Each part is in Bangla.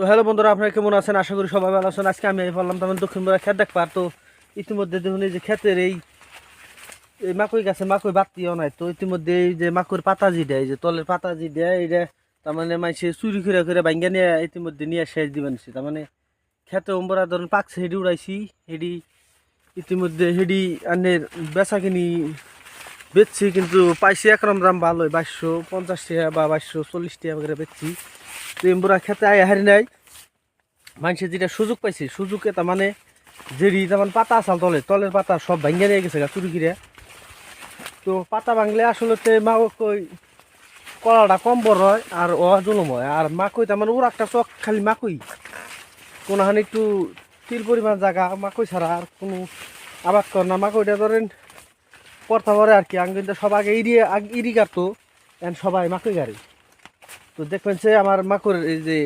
তো হ্যালো বন্ধুরা, আপনারা কেমন আছেন? আশা করি সবাই ভালো আছেন। আজকে আমি বললাম তেমন দক্ষিণ বড় খেত দেখবার। তো ইতিমধ্যে দেখুন এই যে ক্ষেতের এই এই মাকই গাছে মাকই বাতিও নাই। তো ইতিমধ্যে এই যে মাকইর পাতা জি দেয় যে তলের পাতা জি দেয় এইটা তার মানে মাইসে চুরি করে করে ভাঙ্গা নিয়ে ইতিমধ্যে নিয়ে শেষ দিবেন তার মানে খেতে অম্বরা ধরুন পাকছে, হেডি উড়াইছি, হেডি ইতিমধ্যে হেডি আনের বেচা কিনি বেচছি, কিন্তু পাইছি একরম দাম ভালোই, বাইশশো পঞ্চাশ টাকা বা বাইশশো চল্লিশ টাকা করে বেচছি। এম্বুরা খেতে আয়, হারি নাই। মানুষের যেটা সুযোগ পাইছে, সুযোগে তার মানে যেরি তেমন পাতা আসাল তলে, তলের পাতা সব ভাঙ্গে নিয়ে গেছে গা চুরি তো পাতা ভাঙলে আসলে মা কই, কলাটা কম বড় হয় আর ও জুলম হয়। আর মাকই তার মানে ওর একটা চক খালি মাকই কোনোখানে একটু তিল পরিমাণ জায়গা মাকই ছাড়া আর কোনো আবাদ কর না। মাকইটা ধরেন পড়তে পারে আর কি আমি কিন্তু সব আগে ইরি ইরি কাটতো সবাই মাকই গাড়ি। তো দেখবেন যে আমার মাকুর এই যে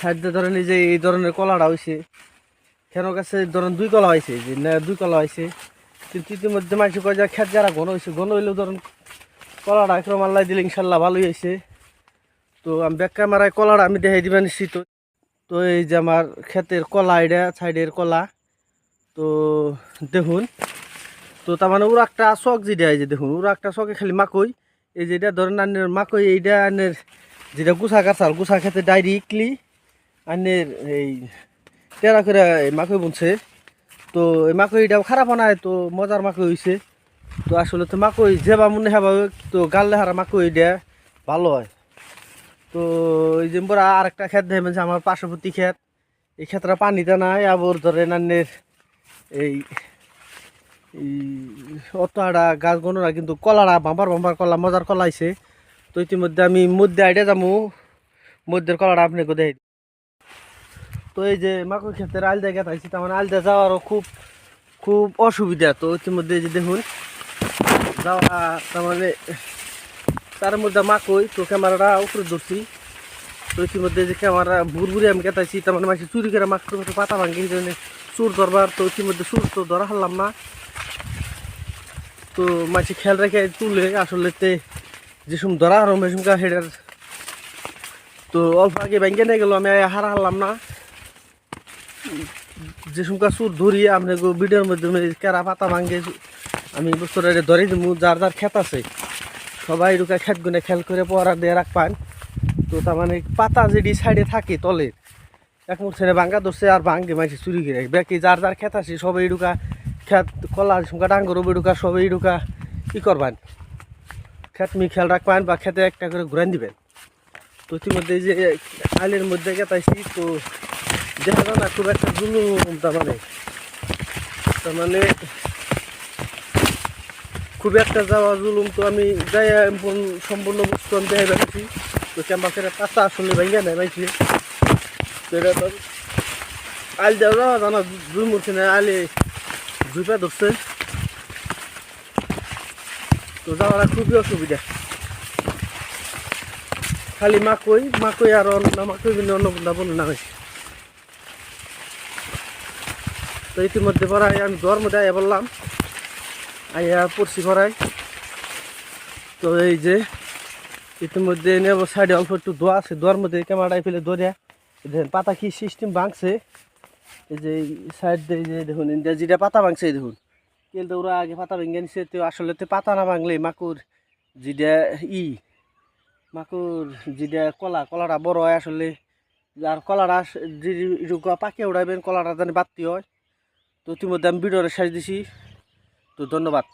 সাইডে ধরেন এই যে এই ধরনের কলাটা হয়েছে কেন কাছে ধরেন দুই কলা হয়েছে যে দুই কলা হয়েছে কিন্তু ইতিমধ্যে মানুষ কয় যে খেত যারা ঘন হয়েছে ঘন হইলেও ধরেন কলাটা একরম আল্লাহ দিলে ইনশাল্লাহ ভালোই হয়েছে তো আমি ব্যাক ক্যামেরায় কলাটা আমি দেখাই দিবেন শীত। তো এই যে আমার ক্ষেতের কলা, এটা সাইডের কলা। তো দেখুন, তো তার মানে ওরা একটা শখ যেটা এই যে দেখুন ওরা একটা শখে খালি মাকই। এই যেটা ধরেন আনের মাকই, এইটা আনের যেটা গুছা কাছাল গুছা খেতে ডাইরেক্টলি আনের এই টেরা করে মাকই বুনছে। তো এই মাকইটাও খারাপ নাই, তো মজার মাকই হয়েছে তো আসলে তো মাকই যেবা মনে হবা, তো গাল হারা মাকই এটা ভালো হয়। তো এই যে মোরা আর একটা ক্ষেত দেখবেন আমার পার্শ্ববর্তী ক্ষেত, এই ক্ষেতটা পানিতে নাই, আবার ধরেন আনের এই অতটা গাছ গণরা কিন্তু কলারা, বাম্বার বাম্বার কলা, মজার কলা আইছে। তো ইতিমধ্যে আমি মধ্যে আইডে যাব মধ্যের কলাটা আপনাকে দেয় তো এই যে মাকুর ক্ষেত্রে আল দিয়ে গেতাইছি তার মানে আল দিয়ে যাওয়ারও খুব খুব অসুবিধা। তো ইতিমধ্যে যে দেখুন, যাওয়া, তার মানে তার মধ্যে মাকই তো ক্যামেরাটা উপরে ধরছি। তো ইতিমধ্যে যে ক্যামেরা ভুরভুরি আমি কেতাইছি, তার মানে মাসে চুরি করে মাকড় পাতা ভাঙি চুর ধরবার, তো ইতিমধ্যে চুর তো ধরা হারলাম না। তো মাসে খেয়াল রেখে তুলে আসলে তে যে সম ধরা হারম এসমকা হেডার তো অল্প আগে ব্যাংকে নিয়ে গেল, আমি হারা হারলাম না। যে সমকা চুর ধরি আপনি ভিডিওর মধ্যে কেরা পাতা ভাঙ্গে আমি বছর ধরে দিব যার যার ক্ষেত আছে। সবাই ঢুকা খেত গুনে খেল করে পড়া দিয়ে রাখবেন তো তার মানে পাতা যেটি সাইডে থাকে তলে, এক মুঠ ছেড়ে ভাঙ্গা ধরছে আর ভাঙ্গে মাঝে চুরি করে। বাকি যার যার ক্ষেত আছে, সবাই ঢুকা খেত, কলা সুঙ্কা ডাঙ্গর রবি ঢুকা, সবাই ঢুকা, কী করবেন? খেত মি খেয়াল রাখবেন বা খেতে একটা করে ঘুরান দিবেন। তো ইতিমধ্যে যে আইলের মধ্যে গেতাইছি তো দেখা যায় না খুব একটা জুলুম তার মানে তার মানে খুব একটা যাওয়া জুলুম তো আমি যাই সম্পূর্ণ- বস্তু আমি দেখাই বেড়াচ্ছি তো ক্যাম্পাসের কাঁচা আসলে ভেঙে নেয় পাইছি তো এটা তো আইল দেওয়া জানা, দুই মূর্তি নেই আইলে দুই ধরছে। তো যাওয়াটা খুবই অসুবিধা। খালি মাকই মাকই আর অন্য মাকই কিন্তু অন্য কোনটা বলে না হয়েছে তো ইতিমধ্যে পড়াই আমি জ্বর মধ্যে আইয়া বললাম। আইয়া পড়ছি পড়াই তো এই যে ইতিমধ্যে নেব, সাইডে অল্প একটু দোয়া আছে দোয়ার মধ্যে ক্যামেরাটাই ফেলে দরিয়া দেখেন পাতা কি সিস্টেম ভাঙছে। এই যে সাইড দিয়ে যে দেখুন ইন্ডিয়া যেটা পাতা ভাঙছে দেখুন। কিন্তু ওরা আগে পাতা ভেঙে নিছে, তো আসলে তো পাতা না ভাঙলে মাকুর যেটা ই, মাকুর যেটা কলা, কলাটা বড় হয় আসলে। আর কলাটা যে পাকে উড়াইবেন, কলাটা জানি বাড়তি হয়। তো ইতিমধ্যে আমি ভিডিওটা শেষ দিছি। তো ধন্যবাদ।